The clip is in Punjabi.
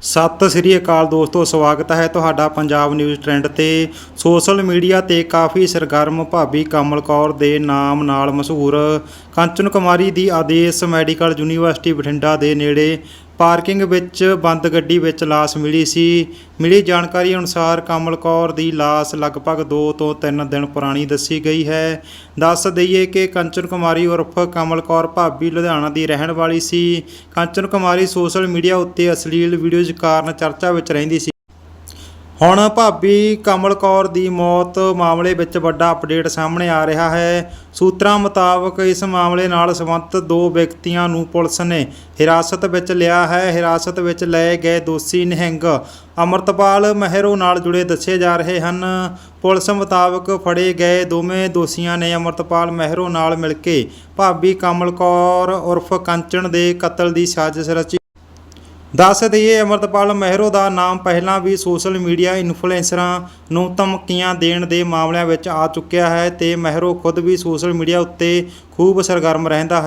ਸਤਿ ਸ੍ਰੀ ਅਕਾਲ ਦੋਸਤੋ, ਸਵਾਗਤ ਹੈ ਤੁਹਾਡਾ ਪੰਜਾਬ ਨਿਊਜ਼ ਟ੍ਰੈਂਡ ਤੇ। ਸੋਸ਼ਲ ਮੀਡੀਆ ਤੇ ਕਾਫੀ ਸਰਗਰਮ ਭਾਬੀ ਕਮਲ ਕੌਰ ਦੇ ਨਾਮ ਨਾਲ ਮਸ਼ਹੂਰ ਕੰਚਨ ਕੁਮਾਰੀ ਦੀ ਆਦੇਸ਼ ਮੈਡੀਕਲ ਯੂਨੀਵਰਸਿਟੀ ਬਠਿੰਡਾ ਦੇ ਨੇੜੇ ਪਾਰਕਿੰਗ ਵਿੱਚ ਬੰਦ ਗੱਡੀ ਵਿੱਚ ਲਾਸ਼ ਮਿਲੀ ਸੀ। ਮਿਲੀ ਜਾਣਕਾਰੀ ਅਨੁਸਾਰ ਕਮਲ ਕੌਰ ਦੀ ਲਾਸ਼ ਲਗਭਗ 2 ਤੋਂ 3 ਦਿਨ ਪੁਰਾਣੀ ਦੱਸੀ ਗਈ ਹੈ। ਦੱਸ ਦਈਏ ਕਿ ਕੰਚਨ ਕੁਮਾਰੀ ਉਰਫ ਕਮਲ ਕੌਰ ਭਾਬੀ ਲੁਧਿਆਣਾ ਦੀ ਰਹਿਣ ਵਾਲੀ ਸੀ। ਕੰਚਨ ਕੁਮਾਰੀ ਸੋਸ਼ਲ ਮੀਡੀਆ ਉੱਤੇ ਅਸ਼ਲੀਲ ਵੀਡੀਓਜ਼ ਕਾਰਨ ਚਰਚਾ ਵਿੱਚ ਰਹਿੰਦੀ ਸੀ। ਹੁਣ ਭਾਬੀ ਕਮਲ ਕੌਰ ਦੀ ਮੌਤ ਮਾਮਲੇ ਵਿੱਚ ਵੱਡਾ ਅਪਡੇਟ ਸਾਹਮਣੇ ਆ ਰਿਹਾ ਹੈ। ਸੂਤਰਾਂ ਮੁਤਾਬਕ ਇਸ ਮਾਮਲੇ ਨਾਲ ਸੰਬੰਧਿਤ ਦੋ ਵਿਅਕਤੀਆਂ ਨੂੰ ਪੁਲਿਸ ਨੇ ਹਿਰਾਸਤ ਵਿੱਚ ਲਿਆ ਹੈ। ਹਿਰਾਸਤ ਵਿੱਚ ਲਏ ਗਏ ਦੋਸ਼ੀ ਨਿਹੰਗ ਅਮਰਤਪਾਲ ਮਹਿਰੋ ਨਾਲ ਜੁੜੇ ਦੱਸੇ ਜਾ ਰਹੇ ਹਨ। ਪੁਲਿਸ ਮੁਤਾਬਕ ਫੜੇ ਗਏ ਦੋਵੇਂ ਦੋਸ਼ੀਆਂ ਨੇ ਅਮਰਤਪਾਲ ਮਹਿਰੋ ਨਾਲ ਮਿਲ ਕੇ ਭਾਬੀ ਕਮਲ ਕੌਰ ਉਰਫ ਕੰਚਨ ਦੇ ਕਤਲ ਦੀ ਸਾਜ਼ਿਸ਼ ਰਚੀ ਦੱਸ ਦਈਏ ਅਮਰਤਪਾਲ ਮਹਿਰੋ ਦਾ ਨਾਮ ਪਹਿਲਾਂ ਵੀ ਸੋਸ਼ਲ ਮੀਡੀਆ ਇਨਫਲੂਐਂਸਰਾਂ ਨੂੰ ਧਮਕੀਆਂ ਦੇਣ ਦੇ ਮਾਮਲਿਆਂ ਵਿੱਚ ਆ ਚੁੱਕਿਆ ਹੈ ਤੇ ਮਹਿਰੋ ਖੁਦ ਵੀ ਸੋਸ਼ਲ ਮੀਡੀਆ ਉੱਤੇ ਖੂਬ ਸਰਗਰਮ ਰਹਿੰਦਾ ਹੈ।